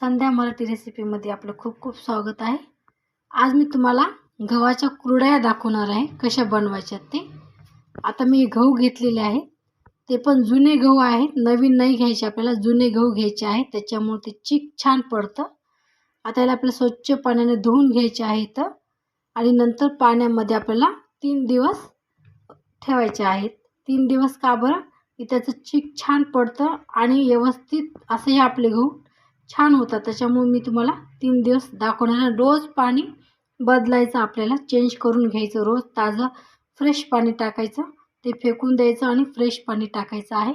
संध्या मराठी रेसिपीमध्ये आपलं खूप खूप स्वागत आहे. आज मी तुम्हाला गव्हाच्या कुरड्या दाखवणार आहे कशा बनवायच्या ते. आता मी गहू घेतलेले आहे. ते पण जुने गहू आहेत नवीन नाही घ्यायचे आपल्याला जुने गहू घ्यायचे आहे त्याच्यामुळे ते चीक छान पडतं. आता याला आपल्याला स्वच्छ पाण्याने धुवून घ्यायचे आहेत आणि नंतर पाण्यामध्ये आपल्याला तीन दिवस ठेवायचे आहेत. तीन दिवस का बरं? की त्याचं चीक छान पडतं आणि व्यवस्थित असं हे आपले गहू छान होता. त्याच्यामुळे मी तुम्हाला तीन दिवस दाखवणार रोज पाणी बदलायचं आपल्याला. चेंज करून घ्यायचं. रोज ताजं फ्रेश पाणी टाकायचं. ते फेकून द्यायचं आणि फ्रेश पाणी टाकायचं आहे.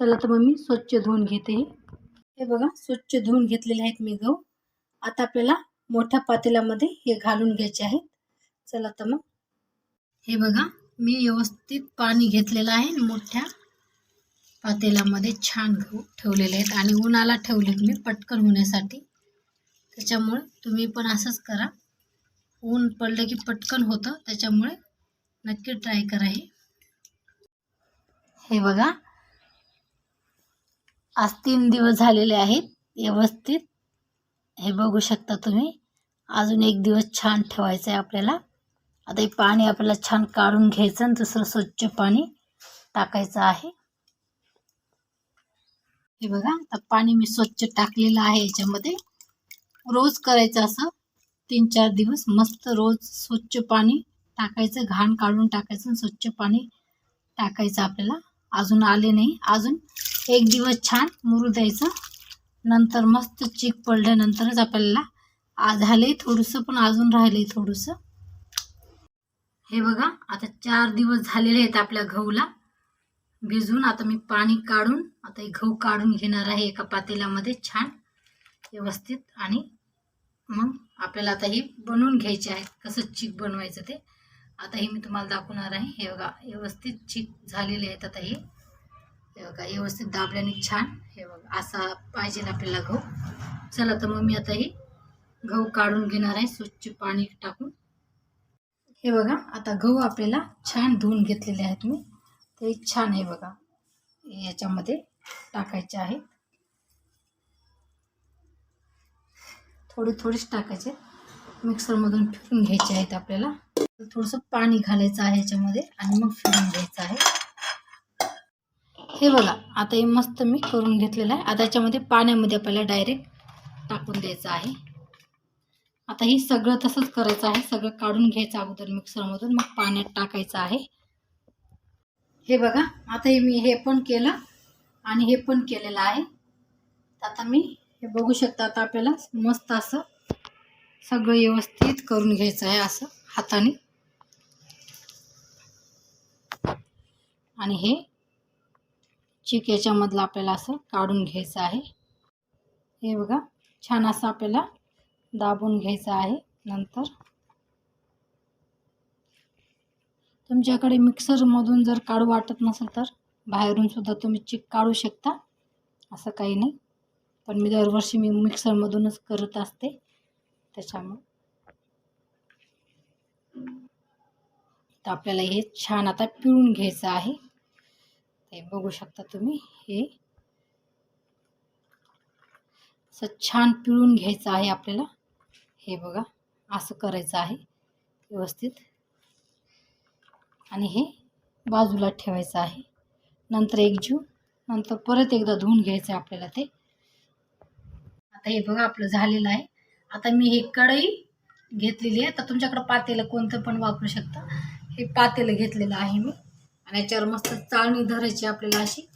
चला तर मग मी स्वच्छ धुवून घेते. हे हे बघा स्वच्छ धुवून घेतलेले आहेत मी गहू. आता आपल्याला मोठ्या पातेल्यामध्ये हे घालून घ्यायचे आहेत. चला तर मग. हे बघा मी व्यवस्थित पाणी घेतलेलं आहे. मोठ्या पातेल्यामध्ये छान गहू ठेवलेले आहेत आणि उन्हाला ठेवले मी पटकन होण्यासाठी. त्याच्यामुळे तुम्ही पण असंच करा. ऊन पडलं की पटकन होतं त्याच्यामुळे नक्की ट्राय करा हे. हे बघा. आज तीन दिवस झालेले आहेत व्यवस्थित. हे बघू शकता तुम्ही. अजून एक दिवस छान ठेवायचं आहे आपल्याला. आता हे पाणी आपल्याला छान काढून घ्यायचं आणि दुसरं स्वच्छ पाणी टाकायचं आहे. हे बघा आता पाणी मी स्वच्छ टाकलेलं आहे याच्यामध्ये. रोज करायचं असं तीन चार दिवस मस्त रोज स्वच्छ पाणी टाकायचं घाण काढून टाकायचं आणि स्वच्छ पाणी टाकायचं आपल्याला. अजून आले नाही. अजून एक दिवस छान मुरू द्यायचं. नंतर मस्त चीक पडल्यानंतरच आपल्याला झाले थोडंसं पण अजून राहिलंय थोडंसं. हे बघा आता चार दिवस झालेले आहेत आपल्या गहूला. भिजून आता मी पाणी काढून आता हे गहू काढून घेणार आहे एका पातेल्यामध्ये छान व्यवस्थित. आणि मग आपल्याला आता हे बनवून घ्यायचे आहेत कसं चीक बनवायचं ते. आता हे मी तुम्हाला दाखवणार आहे. हे बघा व्यवस्थित चीक झालेले आहेत आता हे. हे बघा व्यवस्थित दाबल्याने छान. हे बघा असा पाहिजे आपल्याला गहू. चला तर मग मी आता हे गहू काढून घेणार आहे. स्वच्छ पाणी टाकून. हे बघा आता गहू आपल्याला छान धुवून घेतलेले आहेत मी. ते छान आहे बघा. याच्यामध्ये टाकायचे आहे. थोडी थोडीच टाकायचे. मिक्सरमधून फिरून घ्यायचे आहेत आपल्याला. थोडंसं पाणी घालायचं आहे याच्यामध्ये आणि मग फिरून घ्यायचं आहे. हे बघा आता हे मस्त मी करून घेतलेलं आहे. आता याच्यामध्ये पाण्यामध्ये आपल्याला डायरेक्ट टाकून द्यायचं आहे. आता हे सगळं तसंच करायचं आहे. सगळं काढून घ्यायचं अगोदर मिक्सरमधून. मग पाण्यात टाकायचं आहे. हे बघा आता हे मी हे पण केलं आणि हे पण केलेलं आहे. आता मी हे बघू शकता आता आपल्याला मस्त असं सगळं व्यवस्थित करून घ्यायचं आहे असं हाताने. आणि हे चिक याच्यामधलं आपल्याला असं काढून घ्यायचं आहे. हे बघा छान असं आपल्याला दाबून घ्यायचं आहे नंतर. तुमच्याकडे मिक्सरमधून जर काढू वाटत नसेल तर बाहेरून सुद्धा तुम्ही चिक काढू शकता असं काही नाही. पण मी दरवर्षी मी मिक्सरमधूनच करत असते त्याच्यामुळे. तर आपल्याला हे छान आता पिळून घ्यायचं आहे. ते बघू शकता तुम्ही हे. असं छान पिळून घ्यायचं आहे आपल्याला. हे बघा असं करायचं आहे व्यवस्थित. आणि हे बाजूला ठेवायचं आहे. नंतर एक जीव नंतर परत एकदा धुवून घ्यायचं आहे आपल्याला ते. आता हे बघा आपलं झालेलं आहे. आता मी हे कढई घेतलेली आहे. तर तुमच्याकडं पातेलं कोणतं पण वापरू शकता. हे पातेलं घेतलेलं आहे मी. आणि याच्यावर मस्त चाळणी धरायची आपल्याला अशी.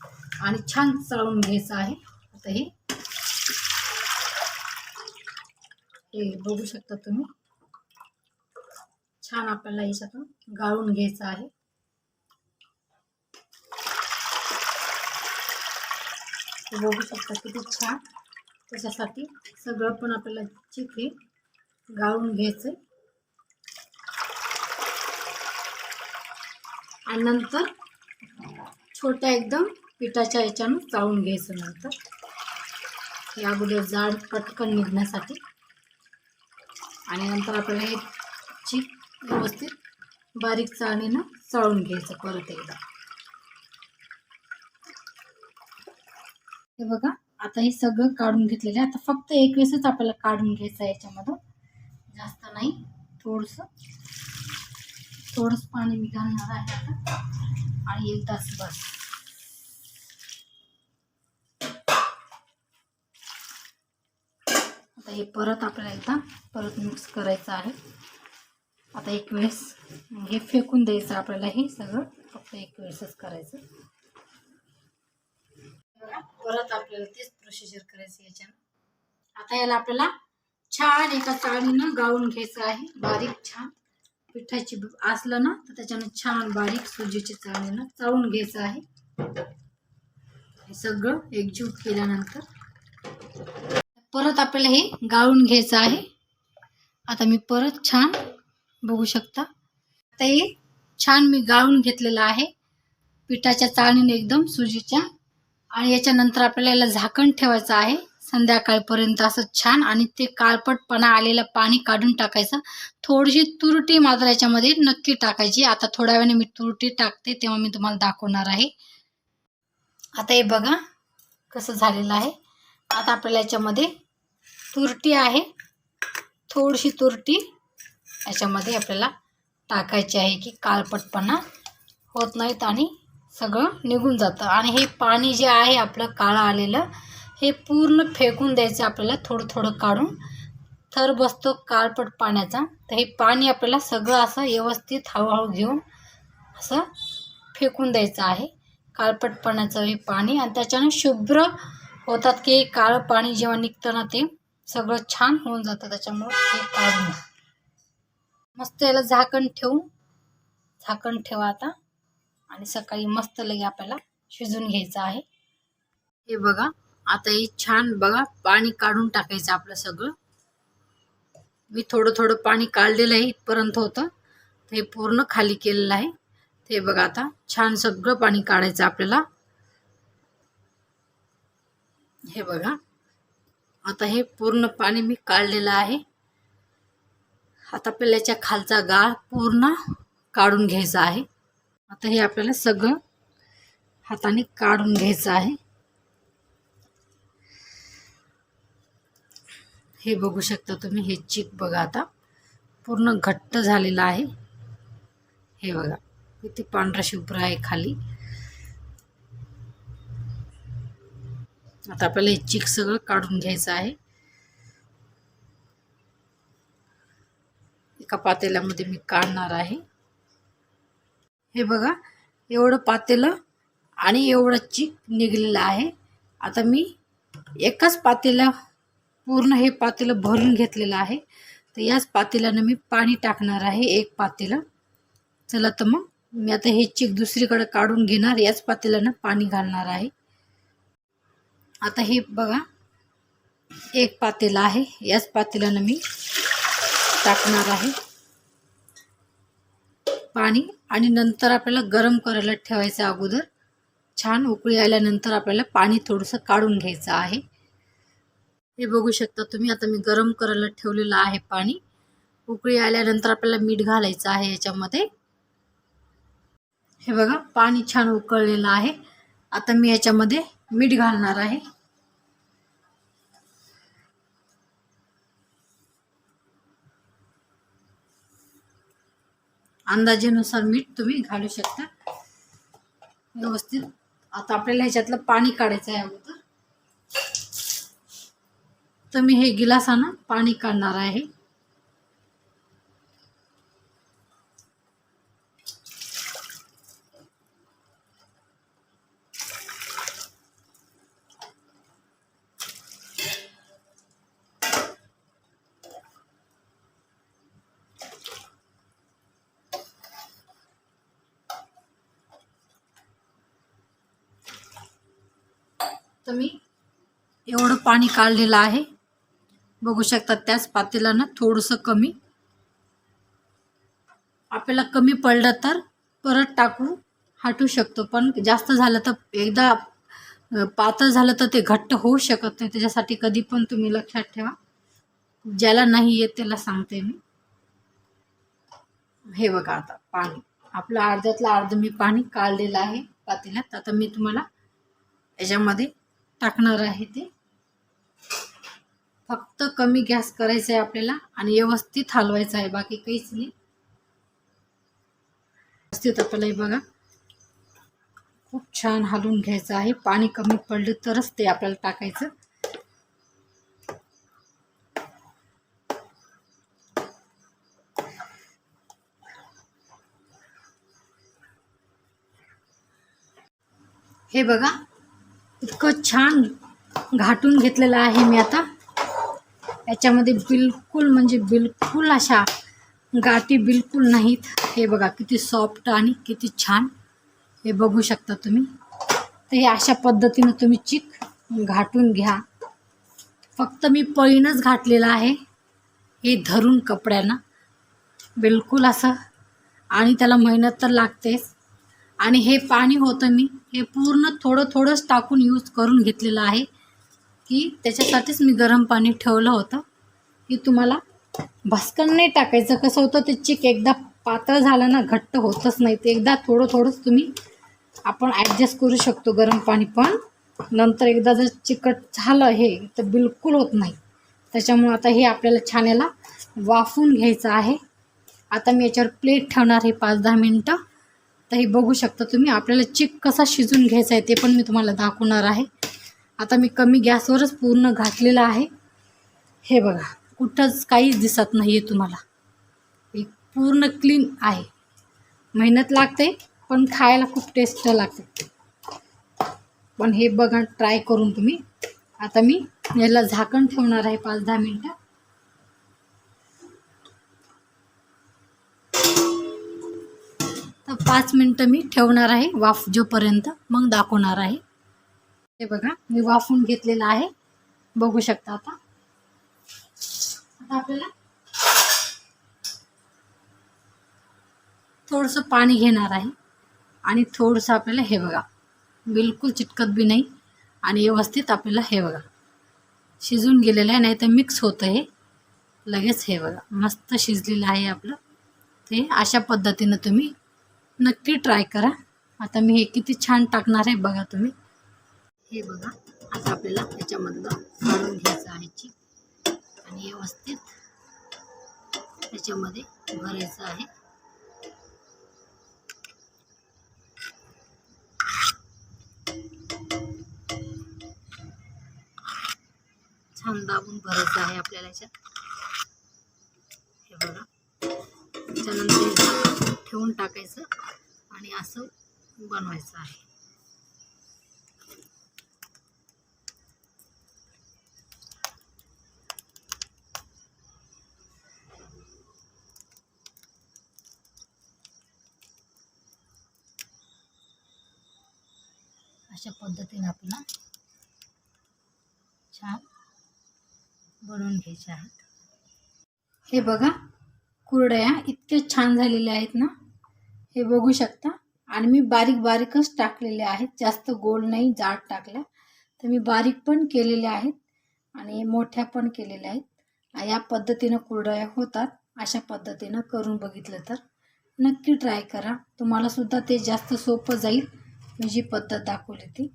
आणि छान चाळून घ्यायचं आहे. आता हे हे बघू शकता तुम्ही. छान आपल्याला याच्यातून गाळून घ्यायचं आहे. बघू शकता किती छान. त्याच्यासाठी सगळं पण आपल्याला चिक गाळून घ्यायचं आणि नंतर छोट्या एकदम पिठाच्या याच्यानं चाळून घ्यायचं नंतर. हे अगोदर जाड पटकन निघण्यासाठी. आणि नंतर आपल्याला हे चिक व्यवस्थित बारीक चाळणीनं चाळून घ्यायचं परत एकदा. हे बघा आता हे सगळं काढून घेतलेलं आहे. आता फक्त एक वेळेसच आपल्याला काढून घ्यायचं आहे याच्यामधून. जास्त नाही थोडंसं. थोडंसं पाणी मी घालणार आहे आता. आणि एक तास बस. आता हे परत आपल्याला एकदा परत मिक्स करायचं आहे. आता एक वेळेस हे फेकून द्यायचं आपल्याला हे सगळं. फक्त एक वेळेसच करायचं. परत आपल्याला तेच प्रोसिजर करायचं याच्यानं. आता याला आपल्याला छान एका चाळणीनं गाळून घ्यायचं आहे. बारीक छान. पिठाची असलं ना तर त्याच्यानं छान बारीक सुजीची चाळणीनं चाळून घ्यायचं आहे. हे सगळं एकजीव केल्यानंतर परत आपल्याला हे गाळून घ्यायचं आहे. आता मी परत छान बघू शकता. आता हे छान मी गाळून घेतलेलं आहे. पिठाच्या चाळणीने एकदम सुजीच्या. आणि याच्यानंतर आपल्याला याला झाकण ठेवायचं आहे. संध्याकाळपर्यंत असं छान आणि ते काळपटपणा आलेलं पाणी काढून टाकायचं. थोडीशी तुरटी मात्र याच्यामध्ये नक्की टाकायची. आता थोड्या वेळाने मी तुरटी टाकते तेव्हा मी तुम्हाला दाखवणार आहे. आता हे बघा कसं झालेलं आहे. आता आपल्याला याच्यामध्ये तुरटी आहे. थोडीशी तुरटी याच्यामध्ये आपल्याला टाकायचे आहे की काळपटपणा होत नाहीत आणि सगळं निघून जातं. आणि हे पाणी जे आहे आपलं काळं आलेलं हे पूर्ण फेकून द्यायचं आपल्याला थोडं थोडं काढून. थर बसतो काळपट पाण्याचा. तर हे पाणी आपल्याला सगळं असं व्यवस्थित हळूहळू घेऊन असं फेकून द्यायचं आहे. काळपटपणाचं हे पाणी आणि त्याच्यानं शुभ्र होतात की काळं पाणी जेव्हा निघतं ना ते सगळं छान होऊन जातं. त्याच्यामुळं हे काढून. मस्त याला झाकण ठेवून झाकण ठेवा आता. आणि सकाळी मस्त लगे आपल्याला शिजून घ्यायचं आहे. हे बघा आता हे छान बघा पाणी काढून टाकायचं आपलं सगळं. मी थोडं थोडं पाणी काढलेलं आहे इथपर्यंत होतं. ते पूर्ण खाली केलेलं आहे. ते बघा आता छान सगळं पाणी काढायचं आपल्याला. हे बघा आता हे पूर्ण पाणी मी काढलेलं आहे. आता खालचा गाळ पूर्ण काढून घ्यायचा आहे. आता हे आपल्याला सगळं हाताने काढून घ्यायचं आहे. हे बघू शकता तुम्ही हे चीक बघा आता. पूर्ण घट्ट झालेलं आहे. हे बघा किती पांढरा शुभ्र आहे खाली. आता आपल्याला हे चीक सगळं काढून घ्यायचं आहे. एका पातेल्यामध्ये मी काढणार आहे. हे बघा एवढं पातेलं आणि एवढं चीक निघलेलं आहे. आता मी एकाच पातेल्या पूर्ण हे पातेलं भरून घेतलेलं आहे. तर याच पातेल्यानं मी पाणी टाकणार आहे एक पातेलं. चला तर मग मी आता हे चीक दुसरीकडे काढून घेणार याच पातेल्यानं पाणी घालणार आहे. आता हे बघा एक पातेलं आहे. याच पातेल्यानं मी टाकणार आहे. पाणी आणि नंतर आपल्याला गरम करायला ठेवायचं अगोदर. छान उकळी आल्यानंतर आपल्याला पाणी थोडंसं काढून घ्यायचं आहे. हे बघू शकता तुम्ही आता मी गरम करायला ठेवलेलं आहे पाणी. उकळी आल्यानंतर आपल्याला मीठ घालायचं आहे याच्यामध्ये. हे बघा पाणी छान उकळलेलं आहे. आता मी याच्यामध्ये मीठ घालणार आहे. अंदाजेनुसार मीठ तुम्ही घालू शकता. व्यवस्थित. आता आपल्याला ह्याच्यातलं पाणी काढायचं आहे अगोदर. तर मी हे गिलासानं पाणी काढणार आहे. तर मी एवढं पाणी काढलेलं आहे. बघू शकता त्याच पातेल्यानं थोडंसं कमी. आपल्याला कमी पडलं तर परत टाकू हटू शकतो. पण जास्त झालं तर एकदा पातळ झालं तर ते घट्ट होऊ शकत नाही. त्याच्यासाठी कधी पण तुम्ही लक्षात ठेवा. ज्याला नाही येत त्याला सांगते मी. हे बघा आता पाणी. आपलं अर्ध्यातलं अर्ध मी पाणी काढलेलं आहे पातेल्यात. आता मी तुम्हाला याच्यामध्ये टाकणार आहे ते. फक्त कमी गॅस करायचा आहे आपल्याला आणि व्यवस्थित हलवायचं आहे बाकी काहीच नाही. व्यवस्थित आपल्याला हे बघा. खूप छान हलवून घ्यायचं आहे. पाणी कमी पडलं तरच ते आपल्याला टाकायचं. हे बघा. इतकं छान घाटून घेतलेलं आहे मी आता. याच्यामध्ये बिलकुल म्हणजे बिलकुल अशा गाठी बिलकुल नाहीत. हे बघा किती सॉफ्ट आणि किती छान. हे बघू शकता तुम्ही. तर हे अशा पद्धतीनं तुम्ही चिक घाटून घ्या. फक्त मी पळीनच घातलेलं आहे. हे धरून कपड्यानं. बिलकुल असं. आणि त्याला मेहनत तर लागतेच. आणि हे पाणी होतं मी हे पूर्ण थोडं थोडंच टाकून यूज करून घेतलेलं आहे की त्याच्यासाठीच मी गरम पाणी ठेवलं होतं. की तुम्हाला भस्कन नाही टाकायचं कसं होतं ते चिक एकदा पातळ झालं ना घट्ट होतच नाही. ते एकदा थोडं थोडंच तुम्ही आपण ॲडजस्ट करू शकतो गरम पाणी पण. नंतर एकदा जर चिकट झालं हे तर बिलकुल होत नाही. त्याच्यामुळं आता हे आपल्याला छान याला वाफून घ्यायचं आहे. आता मी याच्यावर प्लेट ठेवणार हे पाच दहा मिनटं. तर हे बघू शकता तुम्ही. आपल्याला चिक कसा शिजून घ्यायचा आहे ते पण मी तुम्हाला दाखवणार आहे. आता मी कमी गॅसवरच पूर्ण घातलेलं आहे. हे बघा कुठंच काहीच दिसत नाही आहे तुम्हाला. एक पूर्ण क्लीन आहे. मेहनत लागते पण खायला खूप टेस्ट लागते. पण हे बघा ट्राय करून तुम्ही. आता मी याला झाकण ठेवणार आहे पाच दहा मिनटं. पाच मिनटं मी ठेवणार आहे वाफ जोपर्यंत मग दाखवणार आहे. हे बघा मी वाफून घेतलेलं आहे. बघू शकता आता. आता आपल्याला थोडंसं पाणी घेणार आहे. आणि थोडंसं आपल्याला हे बघा बिलकुल चिटकत बी नाही. आणि व्यवस्थित आपल्याला हे बघा शिजून गेलेलं आहे नाही तर मिक्स होतं हे. लगेच हे बघा मस्त शिजलेलं आहे आपलं. ते अशा पद्धतीनं तुम्ही नक्की ट्राय करा. आता मी हे किती छान टाकणार आहे बघा तुम्ही. हे बघा आता आपल्याला त्याच्यामधलं काढून घ्यायचं आहे आणि व्यवस्थित त्याच्यामध्ये भरायचं आहे. छान दाबून भरायचं आहे आपल्याला याच्यात. हे बघा. त्याच्यानंतर ठेवून टाकायचं आणि असं बनवायचं आहे. अशा पद्धतीने आपल्याला छान बनवून घ्यायचे आहेत हे बघा कुरड्या इतके छान झालेल्या आहेत ना. हे बघू शकता. आणि मी बारीक बारीकच टाकलेले आहेत. जास्त गोल नाही जाड टाकल्या. तर मी बारीक पण केलेल्या आहेत आणि मोठ्या पण केलेल्या आहेत. या पद्धतीनं कुरडया होतात. अशा पद्धतीनं करून बघितलं तर नक्की ट्राय करा. तुम्हाला सुद्धा ते जास्त सोपं जाईल. मी जी पद्धत दाखवली ती.